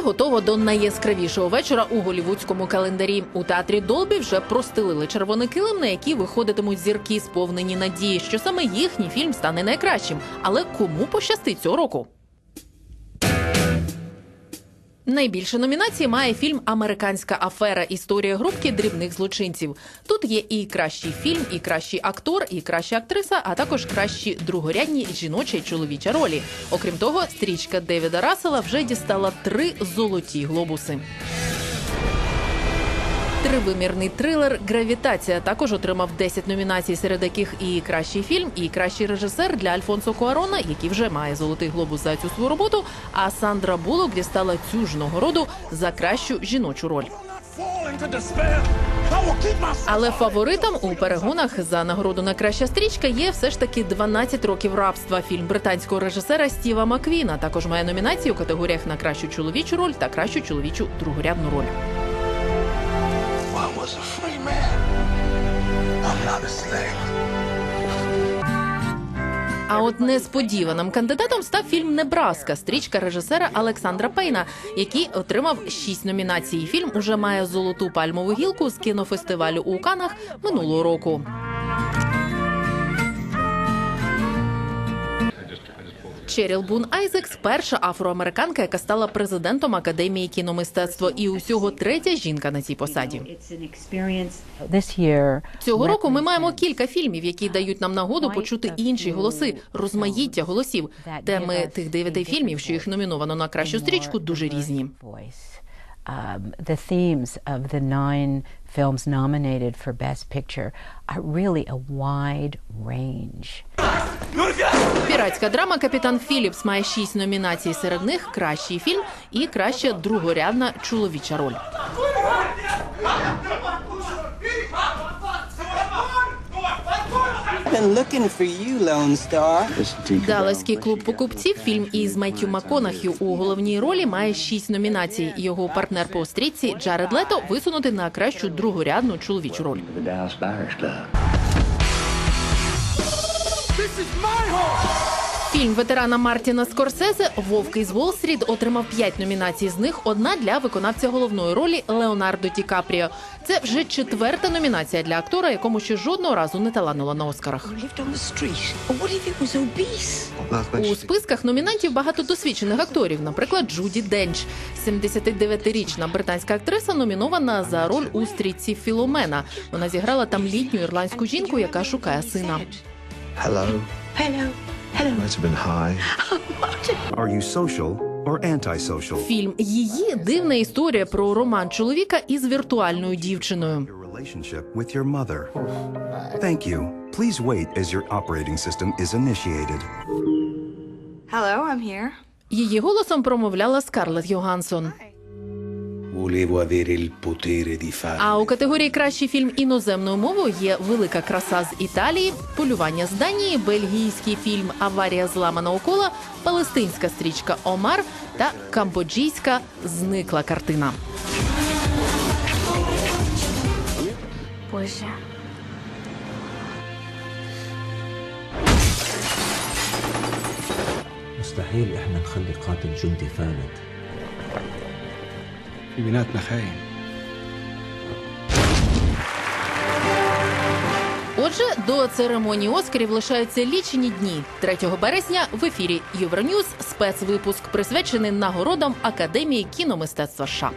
Все готово до найяскравішого вечора у голівудському календарі. У театрі Долбі вже простелили червоний килим, на який виходитимуть зірки, сповнені надії, що саме їхній фільм стане найкращим. Але кому пощастить цього року? Найбільше номінацій має фільм Американська афера. Історія групки дрібних злочинців. Тут є і кращий фільм, і кращий актор, і краща актриса, а також кращі другорядні жіночі й чоловіча ролі. Окрім того, стрічка Девіда Рассела вже дістала три золоті глобуси. Тривимірний трилер Гравітація також отримав 10 номінацій, серед яких і кращий фільм, і кращий режисер для Альфонсо Куарона, який вже має золотий глобус за цю свою роботу. А Сандра Булок дістала цю ж нагороду за кращу жіночу роль. Але фаворитом у перегонах за нагороду на краща стрічка є все ж таки «12 років рабства. Фільм британського режисера Стіва Маквіна також має номінації у категоріях на кращу чоловічу роль та кращу чоловічу другорядну роль. Was a free man. I'm not a slave. А от несподіваним кандидатом став фільм Небраска, стрічка режисера Олександра Пейна, який отримав шість номінацій. Фільм уже має золоту пальмову гілку з кінофестивалю у Канах минулого року. Черіл Бун Айзекс перша афроамериканка, яка стала президентом Академії кіномистецтва, і усього третя жінка на цій посаді. Цього року ми маємо кілька фільмів, які дають нам нагоду почути інші голоси, розмаїття голосів. Теми тих дев'яти фільмів, що їх номіновано на кращу стрічку, дуже різні. Um, the themes of the nine films nominated for Best Picture are really a wide range. Піратська драма Капітан Філіпс має шість номінацій. Серед них кращий фільм і краща другорядна чоловіча роль. Been looking for you, Lone Star. Далласький клуб покупців. Фільм із Меттю Маконах'ю у головній ролі має шість номінацій. Його партнер по стрічці Джаред Лето висунути на кращу другорядну чоловічу роль. This is my home. Фільм ветерана Мартіна Скорсезе Вовк із Уолл-стріт отримав п'ять номінацій. З них одна для виконавця головної ролі Леонардо Ді Капріо. Це вже четверта номінація для актора, якому ще жодного разу не талануло на Оскарах. У списках номінантів багато досвідчених акторів, наприклад, Джуді Денч. 79-річна британська актриса номінована за роль у стрічці Філомена. Вона зіграла там літню ірландську жінку, яка шукає сина. Hello. Hello. Hello. Might have been high. Are you social or antisocial? Фільм її дивна історія про роман чоловіка із віртуальною дівчиною. Your relationship with your mother. Thank you. Please wait as your operating system is initiated. Hello, I'm here. Її голосом промовляла Скарлетт Йогансон. А у категорії кращий фільм іноземною мовою є Велика краса з Італії, Полювання з Данії, бельгійський фільм Аварія зламаного кола, палестинська стрічка Омар та камбоджійська Зникла картина. Боже. مستحيل احنا نخلي قاتل جندي فالت في بيناتنا خاين. Отже, до церемонії Оскарів лишаються лічені дні. 3 березня в ефірі Євроньюз спецвипуск присвячений нагородам Академії кіномистецтва США.